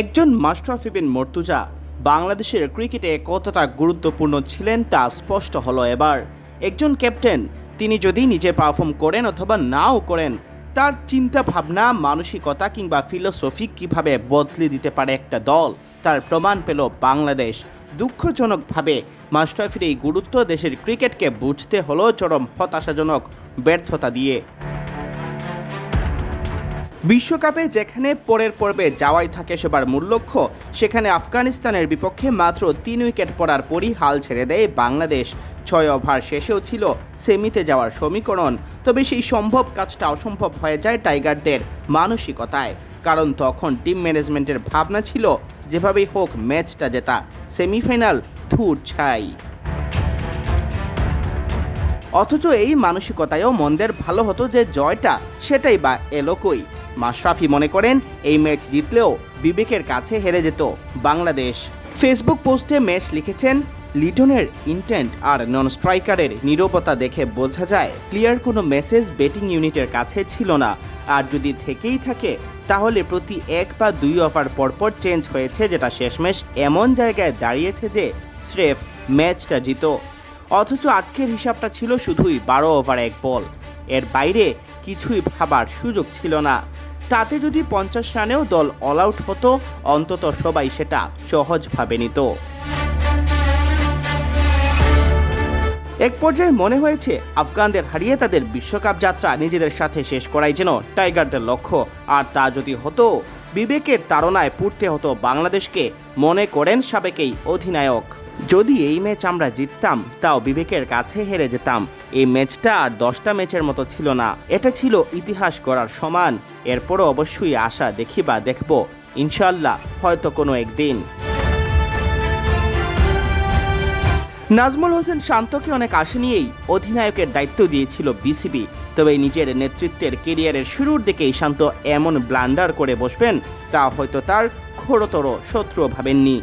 একজন মাশরাফি বিন মর্তুজা বাংলাদেশের ক্রিকেটে কতটা গুরুত্বপূর্ণ ছিলেন তা স্পষ্ট হলো এবার। একজন ক্যাপ্টেন, তিনি যদি নিজে পারফর্ম করেন অথবা নাও করেন, তার চিন্তা ভাবনা মানসিকতা কিংবা ফিলোসফি কীভাবে বদলে দিতে পারে একটা দল, তার প্রমাণ পেল বাংলাদেশ। দুঃখজনকভাবে মাশরাফির এই গুরুত্ব দেশের ক্রিকেটকে বুঝতে হলো চরম হতাশাজনক ব্যর্থতা দিয়ে। বিশ্বকাপে যেখানে পরের পর্বে যাওয়াই থাকে সবার মূল লক্ষ্য, সেখানে আফগানিস্তানের বিপক্ষে মাত্র তিন উইকেট পড়ার পরই হাল ছেড়ে দেয় বাংলাদেশ। ছয় ওভার শেষেও ছিল সেমিতে যাওয়ার সমীকরণ। তবে সেই সম্ভব কাজটা অসম্ভব হয়ে যায় টাইগারদের মানসিকতায়। কারণ তখন টিম ম্যানেজমেন্টের ভাবনা ছিল, যেভাবেই হোক ম্যাচটা জেতা, সেমিফাইনাল ধূর ছাই। অথচ এই মানসিকতায়ও মন্দের ভালো হতো যে জয়টা, সেটাই বা এলো কই। মাশরাফি মনে করেন এই ম্যাচ জিতলেও বিবেকের কাছে হেরে যেত বাংলাদেশ। ফেসবুক পোস্টে ম্যাচ লিখেছেন, লিটনের ইন্টেন্ট আর নন স্ট্রাইকারের নীরবতা দেখে বোঝা যায় ক্লিয়ার কোনো মেসেজ ব্যাটিং ইউনিটের কাছে ছিল না। আর যদি থেকেই থাকে, তাহলে প্রতি এক বা দুই ওভার পরপর চেঞ্জ হয়েছে যেটা শেষমেশ এমন জায়গায় দাঁড়িয়েছে যে স্রেফ ম্যাচটা জিতো। অথচ আজকের হিসাবটা ছিল শুধুই বারো ওভার এক বল এর বাইরে কিছুই ভাবার সুযোগ ছিল না। তাতে যদি পঞ্চাশ রানেও দল অল আউট হতো, অন্তত সবাই সেটা সহজভাবে নিত। এক পর্যায়ে মনে হয়েছে, আফগানদের হারিয়ে তাদের বিশ্বকাপ যাত্রা নিজেদের সাথে শেষ করাই যেন টাইগারদের লক্ষ্য। আর তা যদি হতো, বিবেকের তাড়নায় পুড়তে হতো বাংলাদেশকে, মনে করেন সাবেকেই অধিনায়ক। যদি এই ম্যাচ আমরা জিততাম, তাও বিবেকের কাছে হেরে যেতাম। এই ম্যাচটা আর দশটা ম্যাচের মতো ছিল না। এটা ছিল ইতিহাস গড়ার সমান। এরপরও অবশ্যই আশা দেখি বা দেখব। ইনশাল্লাহ হয়তো কোনো একদিন। নাজমুল হোসেন শান্তকে অনেক আশা নিয়েই অধিনায়কের দায়িত্ব দিয়েছিল বিসিবি। তবে নিজের নেতৃত্বের কেরিয়ারের শুরুর দিকেই শান্ত এমন ব্লান্ডার করে বসবেন, তা হয়তো তার ঘোরতর শত্রু ভাবেননি।